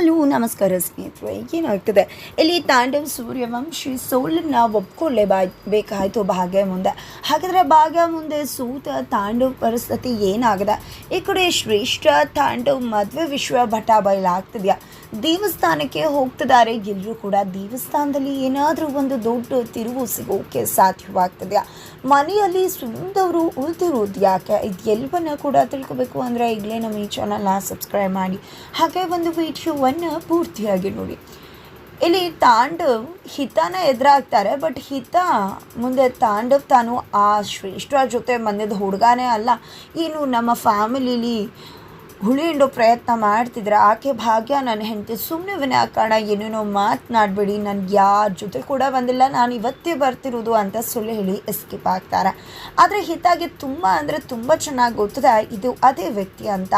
Hello ನಮಸ್ಕಾರ ಸ್ನೇಹಿತರೆ, ಏನಾಗ್ತದೆ? ಇಲ್ಲಿ ತಾಂಡವ್ ಸೂರ್ಯವಂಶಿ ಸೋಲನ್ನ ಒಪ್ಕೊಳ್ಳೇ ಬಾ ಬೇಕಾಯಿತು ಭಾಗ್ಯ ಮುಂದೆ. ಹಾಗಾದ್ರೆ ಭಾಗ್ಯ ಮುಂದೆ ಸೂತ ತಾಂಡವ್ ಪರಿಸ್ಥಿತಿ ಏನಾಗದ? ಈ ಕಡೆ ಶ್ರೇಷ್ಠ ತಾಂಡವ್ ಮದುವೆ ವಿಶ್ವ ಭಟ ಬಯಲಾಗ್ತಿದೆಯಾ? ದೇವಸ್ಥಾನಕ್ಕೆ ಹೋಗ್ತಿದ್ದಾರೆ. ಎಲ್ಲರೂ ಕೂಡ ದೇವಸ್ಥಾನದಲ್ಲಿ ಏನಾದರೂ ಒಂದು ದೊಡ್ಡ ತಿರುವು ಸಿಗೋಕ್ಕೆ ಸಾಧ್ಯವಾಗ್ತದೆಯಾ? ಮನೆಯಲ್ಲಿ ಸುಂದವರು ಉಳಿದಿರೋದು ಯಾಕೆ? ಇದು ಎಲ್ಲವನ್ನ ಕೂಡ ತಿಳ್ಕೊಬೇಕು ಅಂದರೆ ಈಗಲೇ ನಮ್ಮ ಈ ಚಾನಲ್ನ ಸಬ್ಸ್ಕ್ರೈಬ್ ಮಾಡಿ. ಹಾಗೆ ಒಂದು ವಿಡಿಯೋವನ್ನು ಪೂರ್ತಿಯಾಗಿ ನೋಡಿ. ಇಲ್ಲಿ ತಾಂಡವ್ ಹಿತನ ಎದುರಾಗ್ತಾರೆ ಬಟ್ ಹಿತ ಮುಂದೆ ತಾಂಡವ್ ತಾನು ಆ ಶ್ರೇಷ್ಠ ಜೊತೆ ಬಂದಿದ್ದ ಹುಡುಗನೇ ಅಲ್ಲ. ಏನು ನಮ್ಮ ಫ್ಯಾಮಿಲಿಲಿ ಹುಳಿ ಹಿಂಡೋ ಪ್ರಯತ್ನ ಮಾಡ್ತಿದ್ರೆ ಆಕೆ ಭಾಗ್ಯ ನನ್ನ ಹೆಂಡತಿ. ಸುಮ್ಮನೆ ವಿನಾಕಾರಣ ಏನೇನೋ ಮಾತನಾಡಬೇಡಿ ನನಗೆ ಯಾರ ಜೊತೆ ಕೂಡ ಬಂದಿಲ್ಲ, ನಾನು ಇವತ್ತೇ ಬರ್ತಿರೋದು ಅಂತ ಸುಳ್ಳು ಹೇಳಿ ಎಸ್ಕೇಪ್ ಆಗ್ತಾರೆ. ಆದರೆ ಹಿತಾಗೆ ತುಂಬ ಅಂದರೆ ತುಂಬ ಚೆನ್ನಾಗಿ ಗೊತ್ತದೆ, ಇದು ಅದೇ ವ್ಯಕ್ತಿ ಅಂತ.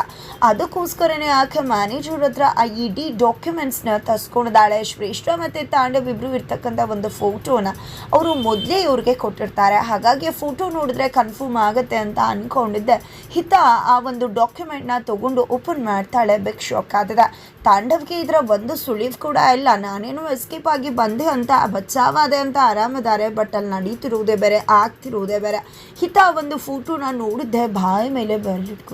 ಅದಕ್ಕೋಸ್ಕರನೇ ಆಕೆ ಮ್ಯಾನೇಜರ್ ಹತ್ರ ಆ ಇಡೀ ಡಾಕ್ಯುಮೆಂಟ್ಸ್ನ ತಸ್ಕೊಂಡಿದ್ದಾಳೆ ಶ್ರೇಷ್ಠ ಮತ್ತು ತಾಂಡವ್ ಇಬ್ಬರು ಇರ್ತಕ್ಕಂಥ ಒಂದು ಫೋಟೋನ ಅವರು ಮೊದಲೇ ಇವ್ರಿಗೆ ಕೊಟ್ಟಿರ್ತಾರೆ. ಹಾಗಾಗಿ ಫೋಟೋ ನೋಡಿದ್ರೆ ಕನ್ಫರ್ಮ್ ಆಗುತ್ತೆ ಅಂತ ಅಂದ್ಕೊಂಡಿದ್ದೆ ಹಿತ ಆ ಒಂದು ಡಾಕ್ಯುಮೆಂಟ್ನ ತಗೊಂಡು ಓಪನ್ ಮಾಡ್ತಾಳೆ ಬೆಕ್ ಶಾಕ್. ಆದ ತಾಂಡವ್ಗೆ ಇದರ ಒಂದು ಸುಳಿವು ಕೂಡ ಇಲ್ಲ. ನಾನೇನು ಎಸ್ಕೇಪ್ ಆಗಿ ಬಂದೆ ಅಂತ ಬಚಾವಾದೆ ಅಂತ ಆರಾಮದಾರೆ ಬಟ್ ಅಲ್ಲಿ ನಡೀತಿರುವುದೇ ಬೇರೆ, ಆಗ್ತಿರುವುದೇ ಬೇರೆ. ಹಿತ ಒಂದು ಫೋಟೋನ ನೋಡಿದ್ದೆ, ಬಾಯಿ ಮೇಲೆ ಬರ್ಲಿಟ್ಟು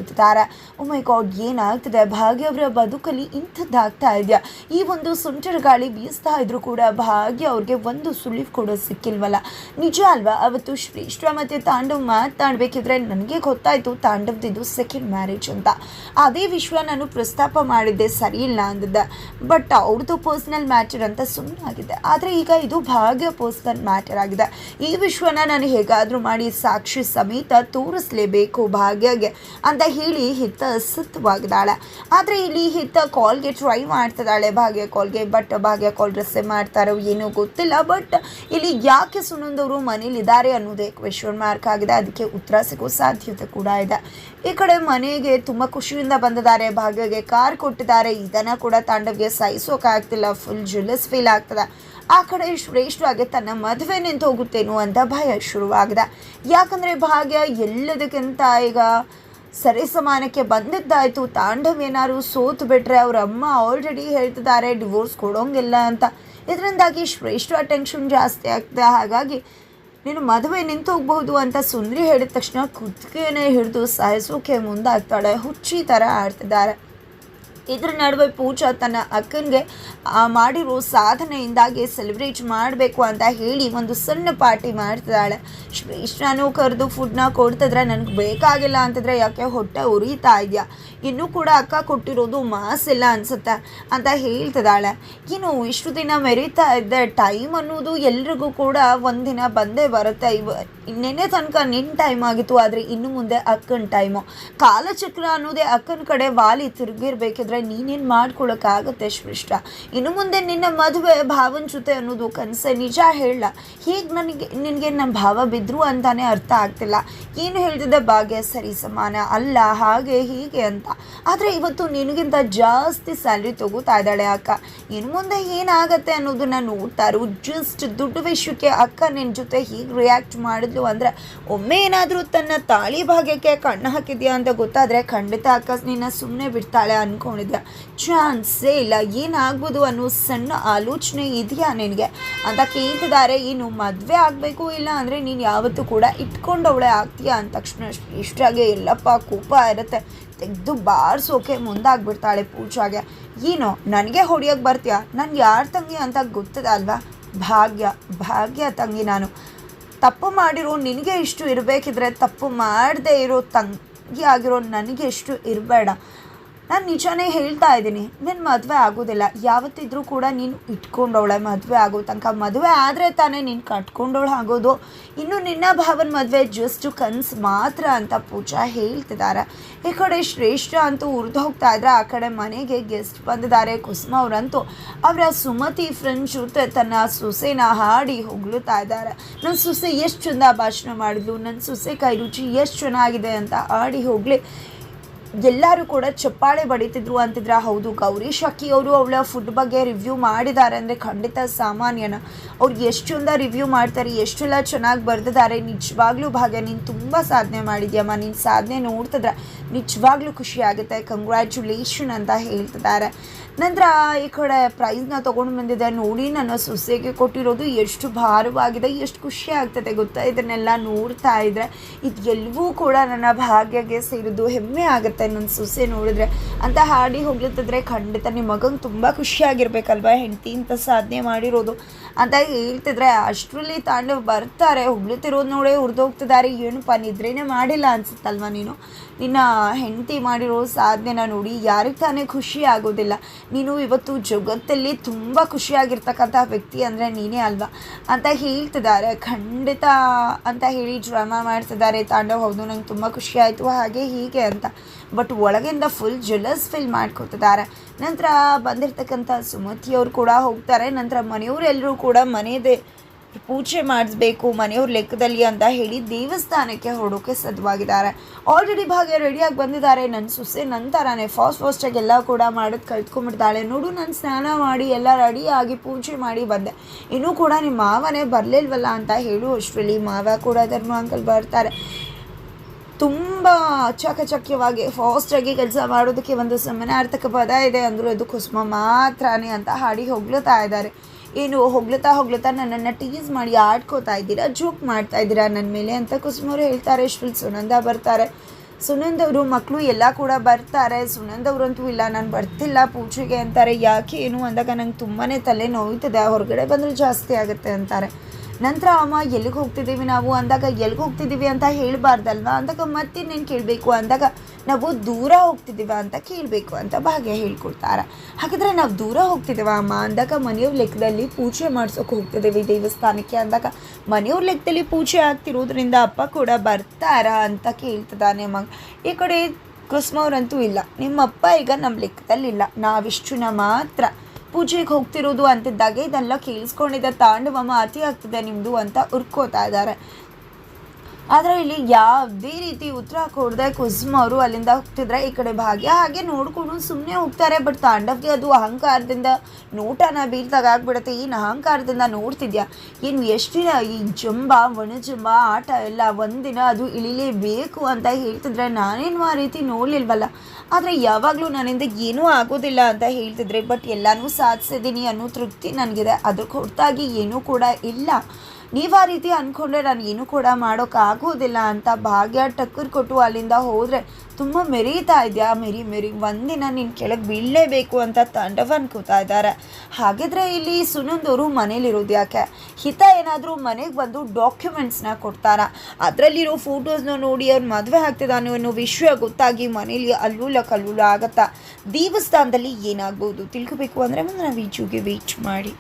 ಓ ಮೈ ಗಾಡ್ ಏನಾಗ್ತಿದೆ? ಭಾಗ್ಯ ಅವರ ಬದುಕಲ್ಲಿ ಇಂಥದ್ದಾಗ್ತಾ ಇದೆಯಾ? ಈ ಒಂದು ಸುಂಟರ ಗಾಳಿ ಬೀಸ್ತಾ ಇದ್ರು ಕೂಡ ಭಾಗ್ಯ ಅವ್ರಿಗೆ ಒಂದು ಸುಳಿವು ಕೂಡ ಸಿಕ್ಕಿಲ್ವಲ್ಲ? ನಿಜ ಅಲ್ವಾ? ಅವತ್ತು ಶ್ರೇಷ್ಠ ಮತ್ತು ತಾಂಡವ್ ಮಾತಾಡ್ಬೇಕಿದ್ರೆ ನನಗೆ ಗೊತ್ತಾಯಿತು ತಾಂಡವ್ದಿದ್ದು ಸೆಕೆಂಡ್ ಮ್ಯಾರೇಜ್ ಅಂತ. ಅದೇ ವಿಶ್ವ ನಾನು ಪ್ರಸ್ತಾಪ ಮಾಡಿದ್ದೆ ಸರಿ ಇಲ್ಲ ಅಂದಿದ್ದೆ. ಬಟ್ ಅವ್ರದ್ದು ಪರ್ಸ್ನಲ್ ಮ್ಯಾಟರ್ ಅಂತ ಸುಮ್ಮನಾಗಿದೆ ಆದರೆ ಈಗ ಇದು ಭಾಗ್ಯ ಪರ್ಸ್ನಲ್ ಮ್ಯಾಟರ್ ಆಗಿದೆ. ಈ ವಿಶ್ವನ ನಾನು ಹೇಗಾದರೂ ಮಾಡಿ ಸಾಕ್ಷಿ ಸಮೇತ ತೋರಿಸಲೇಬೇಕು ಭಾಗ್ಯಗೆ ಅಂತ ಹೇಳಿ ಹಿತ ಸುತ್ತವಾಗಿದ್ದಾಳೆ ಆದರೆ ಇಲ್ಲಿ ಹಿತ ಕಾಲ್ಗೆ ಟ್ರೈ ಮಾಡ್ತಿದ್ದಾಳೆ ಭಾಗ್ಯ ಕಾಲ್ಗೆ. ಬಟ್ ಭಾಗ್ಯ ಕಾಲ್ ರಿಸೀವ್ ಮಾಡ್ತಾರೋ ಏನೋ ಗೊತ್ತಿಲ್ಲ. ಬಟ್ ಇಲ್ಲಿ ಯಾಕೆ ಸುನಂದವರು ಮನೇಲಿದ್ದಾರೆ ಅನ್ನೋದೇ ಕ್ವೆಶನ್ ಮಾರ್ಕ್ ಆಗಿದೆ. ಅದಕ್ಕೆ ಉತ್ತರ ಸಿಗೋ ಸಾಧ್ಯತೆ ಕೂಡ ಇದೆ. ಈ ಕಡೆ ಮನೆಗೆ ತುಂಬ ಖುಷಿಯಿಂದ ಬಂದಿದ್ದಾರೆ, ಭಾಗ್ಯಗೆ ಕಾರ್ ಕೊಟ್ಟಿದ್ದಾರೆ, ಇದನ್ನು ಕೂಡ ತಾಂಡವ್ಗೆ ಸಹಿಸೋಕ್ಕಾಗ್ತಿಲ್ಲ ಫುಲ್ ಜುಲಸ್ ಫೀಲ್ ಆಗ್ತದೆ. ಆ ಕಡೆ ಶ್ರೇಷ್ಠವಾಗಿ ತನ್ನ ಮದುವೆ ನಿಂತು ಹೋಗುತ್ತೇನೋ ಅಂತ ಭಯ ಶುರುವಾಗಿದೆ. ಯಾಕಂದರೆ ಭಾಗ್ಯ ಎಲ್ಲದಕ್ಕಿಂತ ಈಗ ಸರಿ ಸಮಾನಕ್ಕೆ ಬಂದಿದ್ದಾಯ್ತು. ತಾಂಡವ್ ಏನಾದ್ರು ಸೋತು ಬಿಟ್ರೆ ಅವ್ರ ಅಮ್ಮ ಆಲ್ರೆಡಿ ಹೇಳ್ತಿದ್ದಾರೆ ಡಿವೋರ್ಸ್ ಕೊಡೋಂಗಿಲ್ಲ ಅಂತ. ಇದರಿಂದಾಗಿ ಶ್ರೇಷ್ಠ ಟೆನ್ಷನ್ ಜಾಸ್ತಿ ಆಗ್ತದೆ. ಹಾಗಾಗಿ ನೀನು ಮದುವೆ ನಿಂತು ಹೋಗ್ಬಹುದು ಅಂತ ಸುಂದ್ರಿ ಹೇಳಿದ ತಕ್ಷಣ ಕುತ್ತಿಗೆನೇ ಹಿಡಿದು ಸಾಯಿಸೋಕೆ ಮುಂದಾಗ್ತಾಳೆ ಹುಚ್ಚಿ ಥರ ಆಡ್ತಿದ್ದಾರೆ. ಇದ್ರ ನಡುವೆ ಪೂಜಾ ತನ್ನ ಅಕ್ಕನಿಗೆ ಮಾಡಿರೋ ಸಾಧನೆಯಿಂದಾಗಿ ಸೆಲೆಬ್ರೇಟ್ ಮಾಡಬೇಕು ಅಂತ ಹೇಳಿ ಒಂದು ಸಣ್ಣ ಪಾರ್ಟಿ ಮಾಡ್ತಿದ್ದಾಳೆ. ಇಷ್ಟಾನು ಕರೆದು ಫುಡ್ನ ಕೊಡ್ತಿದ್ರೆ ನನಗೆ ಬೇಕಾಗಿಲ್ಲ ಅಂತಂದರೆ ಯಾಕೆ ಹೊಟ್ಟೆ ಉರಿತಾ ಇದೆಯಾ? ಇನ್ನೂ ಕೂಡ ಅಕ್ಕ ಕೊಟ್ಟಿರೋದು ಮಾಸ್ ಅನಿಸುತ್ತೆ ಅನ್ಸುತ್ತೆ ಅಂತ ಹೇಳ್ತಿದ್ದಾಳೆ. ಇನ್ನು ಇಷ್ಟು ದಿನ ಮೆರೀತಾ ಇದ್ದ ಟೈಮ್ ಅನ್ನೋದು ಎಲ್ರಿಗೂ ಕೂಡ ಒಂದಿನ ಬಂದೇ ಬರುತ್ತೆ. ಇವ ನಿನ್ನೆ ತನಕ ನಿನ್ನ ಟೈಮ್ ಆಗಿತ್ತು, ಆದರೆ ಇನ್ನು ಮುಂದೆ ಅಕ್ಕನ ಟೈಮು ಕಾಲಚಕ್ರ ಅನ್ನೋದೇ ಅಕ್ಕನ ಕಡೆ ವಾಲಿ ತಿರುಗಿರ್ಬೇಕಿದ್ರೆ ನೀನೇನು ಮಾಡ್ಕೊಳಕ್ಕಾಗತ್ತೆ ಶ್ರೇಷ್ಠ? ಇನ್ನು ಮುಂದೆ ನಿನ್ನ ಮದುವೆ ಭಾವನ ಜೊತೆ ಅನ್ನೋದು ಕನಸೆ ನಿಜ ಹೇಳ. ಹೀಗೆ ನನಗೆ, ನಿನಗೆ ನನ್ನ ಭಾವ ಬಿದ್ದರು ಅಂತಾನೆ ಅರ್ಥ ಆಗ್ತಿಲ್ಲ. ಏನು ಹೇಳ್ತಿದ್ದೆ ಭಾಗ್ಯ ಸರಿ ಸಮಾನ, ಅಲ್ಲ ಹಾಗೆ ಹೀಗೆ ಅಂತ. ಆದರೆ ಇವತ್ತು ನಿನಗಿಂತ ಜಾಸ್ತಿ ಸ್ಯಾಲ್ರಿ ತಗೋತಾ ಇದ್ದಾಳೆ ಅಕ್ಕ. ಇನ್ನು ಮುಂದೆ ಏನಾಗತ್ತೆ ಅನ್ನೋದನ್ನ ನೋಡ್ತಾರು ಜಸ್ಟ್ ದುಡ್ಡು ವಿಷಯಕ್ಕೆ ಅಕ್ಕ ನಿನ್ನ ಜೊತೆ ಹೀಗೆ ರಿಯಾಕ್ಟ್ ಮಾಡಿದ್ಲು ಅಂದರೆ ಒಮ್ಮೆ ಏನಾದರೂ ತನ್ನ ತಾಳಿ ಭಾಗ್ಯಕ್ಕೆ ಕಣ್ಣು ಹಾಕಿದ್ಯಾ ಅಂತ ಗೊತ್ತಾದರೆ ಖಂಡಿತ ಅಕ್ಕ ನಿನ್ನ ಸುಮ್ಮನೆ ಬಿಡ್ತಾಳೆ ಅಂದ್ಕೊಂಡಿದ್ಯಾ ಚಾನ್ಸೇ ಇಲ್ಲ, ಏನಾಗ್ಬೋದು ಅನ್ನೋ ಸಣ್ಣ ಆಲೋಚನೆ ಇದೆಯಾ ನಿನಗೆ? ಅಂತ ಕೇಳ್ತಿದ್ದಾರೆ ಇನ್ನು ಮದುವೆ ಆಗಬೇಕು ಇಲ್ಲ ಅಂದರೆ ನೀನು ಯಾವತ್ತೂ ಕೂಡ ಇಟ್ಕೊಂಡವಳೆ ಆಗ್ತೀಯಾ ಅಂದ ತಕ್ಷಣ ಇಷ್ಟಾಗೆ ಎಲ್ಲಪ್ಪ ಕೋಪ ಇರುತ್ತೆ. ತೆಗೆದು ಬಾರಿಸೋಕೆ ಮುಂದಾಗ್ಬಿಡ್ತಾಳೆ ಪೂಜಾಗೆ. ಏನೋ, ನನಗೆ ಹೊಡಿಯೋಕೆ ಬರ್ತೀಯಾ? ನನಗೆ ಯಾರ ತಂಗಿ ಅಂತ ಗೊತ್ತದ ಅಲ್ವಾ ಭಾಗ್ಯ ಭಾಗ್ಯ ತಂಗಿ ನಾನು. ತಪ್ಪು ಮಾಡಿರೋ ನಿನಗೆ ಇಷ್ಟು ಇರಬೇಕಿದ್ರೆ ತಪ್ಪು ಮಾಡದೇ ಇರೋ ತಂಗಿ ಆಗಿರೋ ನನಗೆ ಇಷ್ಟು ಇರಬೇಡ. ನಾನು ನಿಜಾನೇ ಹೇಳ್ತಾ ಇದ್ದೀನಿ ನಿನ್ನ ಮದುವೆ ಆಗೋದಿಲ್ಲ. ಯಾವತ್ತಿದ್ರೂ ಕೂಡ ನೀನು ಇಟ್ಕೊಂಡವಳೆ, ಮದುವೆ ಆಗೋ ತನಕ. ಮದುವೆ ಆದರೆ ತಾನೇ ನೀನು ಕಟ್ಕೊಂಡವಳು ಆಗೋದು. ಇನ್ನು ನಿನ್ನ ಭಾವನ ಮದುವೆ ಜಸ್ಟ್ ಕನ್ಸ್ ಮಾತ್ರ ಅಂತ ಪೂಜಾ ಹೇಳ್ತಿದ್ದಾರೆ ಈ ಕಡೆ ಶ್ರೇಷ್ಠ ಅಂತೂ ಉರಿದು ಹೋಗ್ತಾ ಇದ್ರೆ, ಆ ಕಡೆ ಮನೆಗೆ ಗೆಸ್ಟ್ ಬಂದಿದ್ದಾರೆ ಕುಸುಮ ಅವರಂತೂ. ಅವರ ಸುಮತಿ ಫ್ರೆಂಡ್ ಜೊತೆ ತನ್ನ ಸೊಸೆನ ಹಾಡಿ ಹೊಗಳುತ್ತಾ ಇದ್ದಾರೆ ನನ್ನ ಸೊಸೆ ಎಷ್ಟು ಚಂದ ಭಾಷಣ ಮಾಡಿದ್ಲು ನನ್ನ ಸೊಸೆ ಕೈ ರುಚಿ ಎಷ್ಟು ಚೆನ್ನಾಗಿದೆ ಅಂತ ಹಾಡಿ ಹೋಗಲಿ. ಎಲ್ಲರೂ ಕೂಡ ಚಪ್ಪಾಳೆ ಬಡಿತಿದ್ರು ಅಂತಿದ್ರ ಹೌದು ಗೌರಿ ಶಕ್ಕಿ ಅವರು ಅವಳ ಫುಡ್ ಬಗ್ಗೆ ರಿವ್ಯೂ ಮಾಡಿದ್ದಾರೆ ಅಂದರೆ ಖಂಡಿತ ಸಾಮಾನ್ಯನ. ಅವ್ರು ಎಷ್ಟೊಂದ ರಿವ್ಯೂ ಮಾಡ್ತಾರೆ ಎಷ್ಟೆಲ್ಲ ಚೆನ್ನಾಗಿ ಬರೆದಿದ್ದಾರೆ ನಿಜವಾಗ್ಲೂ ಭಾಗ್ಯ, ನೀನು ತುಂಬ ಸಾಧನೆ ಮಾಡಿದ್ಯಮ್ಮ, ನೀನು ಸಾಧನೆ ನೋಡ್ತಿದ್ರೆ, ನಿಜವಾಗ್ಲೂ ಖುಷಿ ಆಗುತ್ತೆ ಕಂಗ್ರ್ಯಾಚುಲೇಷನ್ ಅಂತ ಹೇಳ್ತಿದ್ದಾರೆ ನಂತರ ಈ ಕಡೆ ಪ್ರೈಸ್ನ ತೊಗೊಂಡು ಬಂದಿದೆ, ನೋಡಿ ನನ್ನ ಸೊಸೆಗೆ ಕೊಟ್ಟಿರೋದು ಎಷ್ಟು ಭಾರವಾಗಿದೆ, ಎಷ್ಟು ಖುಷಿ ಆಗ್ತದೆ ಗೊತ್ತಾ? ಇದನ್ನೆಲ್ಲ ನೋಡ್ತಾ ಇದ್ರೆ, ಇದು ಎಲ್ಲವೂ ಕೂಡ ನನ್ನ ಭಾಗ್ಯಗೆ ಸೇರಿದ್ದು ಹೆಮ್ಮೆ ಆಗುತ್ತೆ ನನ್ನ ಸೊಸೆ ನೋಡಿದ್ರೆ. ಅಂತ ಹಾಡಿ ಹೋಗ್ಲತ್ತಿದ್ರೆ ಖಂಡಿತ ನಿಮ್ಮ ಮಗಂಗೆ ತುಂಬ ಖುಷಿಯಾಗಿರ್ಬೇಕಲ್ವ ಹೆಂಡತಿ ಅಂತ ಸಾಧನೆ ಮಾಡಿರೋದು. ಅಂತ ಹೇಳ್ತಿದ್ರೆ, ಅಷ್ಟರಲ್ಲಿ ತಾಂಡವ್ ಬರ್ತಾರೆ. ಹೊಗ್ಳುತ್ತಿರೋದು ನೋಡೇ ಹುರಿದೋಗ್ತಿದ್ದಾರೆ ಏನಪ್ಪ ನಿದ್ರೇನೆ ಮಾಡಿಲ್ಲ ಅನ್ಸುತ್ತಲ್ವ ನೀನು? ನಿನ್ನ ಹೆಂಡತಿ ಮಾಡಿರೋ ಸಾಧನೆನ ನೋಡಿ ಯಾರಿಗೆ ತಾನೇ ಖುಷಿ ಆಗೋದಿಲ್ಲ? ನೀನು ಇವತ್ತು ಜಗತ್ತಲ್ಲಿ ತುಂಬ ಖುಷಿಯಾಗಿರ್ತಕ್ಕಂಥ ವ್ಯಕ್ತಿ ಅಂದರೆ ನೀನೇ ಅಲ್ವಾ? ಅಂತ ಹೇಳ್ತಿದ್ದಾರೆ ಖಂಡಿತ ಅಂತ ಹೇಳಿ ಡ್ರಾಮಾ ಮಾಡ್ತಿದ್ದಾರೆ ತಾಂಡವ್. ಹೌದು, ನಂಗೆ ತುಂಬ ಖುಷಿ ಆಯಿತು. ಹಾಗೆ ಹೀಗೆ ಅಂತ. ಬಟ್ ಒಳಗಿಂದ ಫುಲ್ ಜುಲಸ್ ಫೀಲ್ ಮಾಡ್ಕೊತಿದ್ದಾರೆ. ನಂತರ ಬಂದಿರತಕ್ಕಂಥ ಸುಮತಿಯವರು ಕೂಡ ಹೋಗ್ತಾರೆ. ನಂತರ ಮನೆಯವರೆಲ್ಲರೂ ಕೂಡ ಮನೆಯದೇ ಪೂಜೆ ಮಾಡಿಸ್ಬೇಕು, ಮನೆಯವ್ರ ಲೆಕ್ಕದಲ್ಲಿ ಅಂತ ಹೇಳಿ ದೇವಸ್ಥಾನಕ್ಕೆ ಹೊರಡೋಕೆ ಸದ್ವಾಗಿದ್ದಾರೆ ಆಲ್ರೆಡಿ ಭಾಗ್ಯ ರೆಡಿಯಾಗಿ ಬಂದಿದ್ದಾರೆ. ನನ್ನ ಸುಸೆ ನಂತರನೇ ಫಾಸ್ಟ್ ಫಾಸ್ಟಾಗಿ ಎಲ್ಲ ಕೂಡ ಮಾಡೋದು ಕಲ್ತ್ಕೊಂಡ್ಬಿಡ್ತಾಳೆ ನೋಡು, ನಾನು ಸ್ನಾನ ಮಾಡಿ ಎಲ್ಲ ರೆಡಿಯಾಗಿ ಪೂಜೆ ಮಾಡಿ ಬಂದೆ. ಇನ್ನೂ ಕೂಡ ನಿಮ್ಮ ಮಾವನೇ ಬರಲಿಲ್ವಲ್ಲ ಅಂತ ಹೇಳು ಅಷ್ಟರಲ್ಲಿ ಮಾವ ಕೂಡ ಧರ್ಮ ಅಂಕಲ್ ಬರ್ತಾರೆ. ತುಂಬ ಚಾಕಚಕ್ಯವಾಗಿ ಫಾಸ್ಟಾಗಿ ಕೆಲಸ ಮಾಡೋದಕ್ಕೆ ಒಂದು ಸಮನಾರ್ಥಕ ಪದ ಇದೆ ಅಂದರು ಅದು ಕುಸುಮ ಮಾತ್ರನೇ ಅಂತ ಹಾಡಿ ಹೊಗಳುತ್ತಾ ಇದ್ದಾರೆ. ಏನು ಹೊಗಳುತ್ತಾ ಹೊಗ್ಳುತ್ತಾ ನನ್ನನ್ನು ಟೀಸ್ ಮಾಡಿ ಆಡ್ಕೋತಾ ಇದ್ದೀರಾ ಜೋಕ್ ಮಾಡ್ತಾ ಇದ್ದೀರಾ ನನ್ನ ಮೇಲೆ ಅಂತ ಕುಸುಮರು ಹೇಳ್ತಾರೆ, ಶ್ರೀ ಸುನಂದ ಬರ್ತಾರೆ. ಸುನಂದವರು ಮಕ್ಕಳು ಎಲ್ಲ ಕೂಡ ಬರ್ತಾರೆ, ಸುನಂದ್ ಅವರಂತೂ ಇಲ್ಲ, ನಾನು ಬರ್ತಿಲ್ಲ ಪೂಜೆಗೆ ಅಂತಾರೆ, ಯಾಕೆ ಏನು ಅಂದಾಗ ನಂಗೆ ತುಂಬಾ ತಲೆ ನೋಯ್ತದೆ ಹೊರಗಡೆ ಬಂದರೆ ಜಾಸ್ತಿ ಆಗುತ್ತೆ ಅಂತಾರೆ. ನಂತರ ಅಮ್ಮ, ಎಲ್ಲಿಗೆ ಹೋಗ್ತಿದ್ದೀವಿ ನಾವು? ಅಂದಾಗ, ಎಲ್ಲಿಗೆ ಹೋಗ್ತಿದ್ದೀವಿ ಅಂತ ಹೇಳಬಾರ್ದಲ್ವಾ? ಅಂದಾಗ ಮತ್ತಿನ್ನೇನು ಕೇಳಬೇಕು? ಅಂದಾಗ, ನಾವು ದೂರ ಹೋಗ್ತಿದ್ದೀವ ಅಂತ ಕೇಳಬೇಕು ಅಂತ ಭಾಗ್ಯ ಹೇಳ್ಕೊಡ್ತಾರೆ. ಹಾಗಿದ್ರೆ ನಾವು ದೂರ ಹೋಗ್ತಿದ್ದೀವ ಅಮ್ಮ? ಅಂದಾಗ ಮನೆಯವ್ರ ಲೆಕ್ಕದಲ್ಲಿ ಪೂಜೆ ಮಾಡ್ಸೋಕೆ ಹೋಗ್ತಿದ್ದೀವಿ ದೇವಸ್ಥಾನಕ್ಕೆ. ಅಂದಾಗ ಮನೆಯವ್ರ ಲೆಕ್ಕದಲ್ಲಿ ಪೂಜೆ ಆಗ್ತಿರೋದ್ರಿಂದ ಅಪ್ಪ ಕೂಡ ಬರ್ತಾರ ಅಂತ ಕೇಳ್ತಿದ್ದಾನೆ ಮಗ ಈ ಕಡೆ ಕುಸ್ಮವ್ರಂತೂ ಇಲ್ಲ. ನಿಮ್ಮಪ್ಪ ಈಗ ನಮ್ಮ ಲೆಕ್ಕದಲ್ಲಿಲ್ಲ. ನಾವಿಷ್ಟು ಮಾತ್ರ. ಪೂಜೆಗೆ ಹೋಗ್ತಿರೋದು ಅಂತಿದ್ದಾಗೆ ಇದೆಲ್ಲ ಕೇಳಿಸ್ಕೊಂಡಿದ್ದ ತಾಂಡವಮ್ಮ ಅತಿ ಆಗ್ತದೆ ನಿಮ್ಮದು ಅಂತ ಉರ್ಕೋತಾ ಇದ್ದಾರೆ. ಆದರೆ ಇಲ್ಲಿ ಯಾವುದೇ ರೀತಿ ಉತ್ತರ ಕೊಡದೆ ಕುಸುಮ ಅವರು ಅಲ್ಲಿಂದ ಹೋಗ್ತಿದ್ರೆ ಈ ಕಡೆ ಭಾಗ್ಯ. ಹಾಗೆ ನೋಡ್ಕೊಂಡು ಸುಮ್ಮನೆ ಹೋಗ್ತಾರೆ, ಬಟ್ ತಾಂಡವ್ಗೆ ಅದು ಅಹಂಕಾರದಿಂದ ನೋಟನ ಬೀಳ್ದಾಗ ಆಗ್ಬಿಡುತ್ತೆ ಏನು ಅಹಂಕಾರದಿಂದ ನೋಡ್ತಿದ್ಯಾ? ಏನು ಎಷ್ಟು ದಿನ ಈ ಜಂಬ ಒಣಜಂಬ ಆಟ ಎಲ್ಲ ಒಂದಿನ ಅದು ಇಳಿಲೇಬೇಕು ಅಂತ ಹೇಳ್ತಿದ್ರೆ ನಾನೇನು ಆ ರೀತಿ ನೋಡಲಿಲ್ವಲ್ಲ? ಆದರೆ ಯಾವಾಗಲೂ ನನ್ನಿಂದ ಏನೂ ಆಗೋದಿಲ್ಲ ಅಂತ ಹೇಳ್ತಿದ್ರೆ, ಬಟ್ ಎಲ್ಲನೂ ಸಾಧಿಸಿದ್ದೀನಿ ಅನ್ನೋ ತೃಪ್ತಿ ನನಗಿದೆ. ಅದಕ್ಕೆ ಹೊರತಾಗಿ ಏನೂ ಕೂಡ ಇಲ್ಲ. ನೀವು ಆ ರೀತಿ ಅಂದ್ಕೊಂಡ್ರೆ ನಾನು ಏನೂ ಕೂಡ ಮಾಡೋಕ್ಕಾಗೋದಿಲ್ಲ ಅಂತ ಭಾಗ್ಯ ಟಕ್ಕರ್ ಕೊಟ್ಟು ಅಲ್ಲಿಂದ ಹೋದರೆ ತುಂಬ ಮೆರೀತಾ ಇದೆಯಾ? ಮೆರಿ ಮೆರಿ, ಒಂದಿನ ನೀನು ಕೆಳಗೆ ಬೀಳಲೇಬೇಕು ಅಂತ ತಂಡವ ಅನ್ಕೋತಾ ಇದ್ದಾರೆ. ಹಾಗಿದ್ರೆ ಇಲ್ಲಿ ಸುನಂದವರು ಮನೇಲಿರೋದು ಯಾಕೆ? ಹಿತ ಏನಾದರೂ ಮನೆಗೆ ಬಂದು ಡಾಕ್ಯುಮೆಂಟ್ಸ್ನ ಕೊಡ್ತಾರ? ಅದರಲ್ಲಿರೋ ಫೋಟೋಸ್ನ ನೋಡಿ ಅವ್ರು ಮದುವೆ ಆಗ್ತಿದ್ದಾನೆ ಅನ್ನೋ ವಿಷಯ ಗೊತ್ತಾಗಿ ಮನೇಲಿ ಅಲ್ಲೂಲ ಕಲ್ಲೂಲ ಆಗತ್ತಾ? ದೇವಸ್ಥಾನದಲ್ಲಿ ಏನಾಗ್ಬೋದು? ತಿಳ್ಕೊಬೇಕು ಅಂದರೆ ಮುಂದೆ ನಾವು ಈಜುಗೆ ವೇಟ್ ಮಾಡಿ.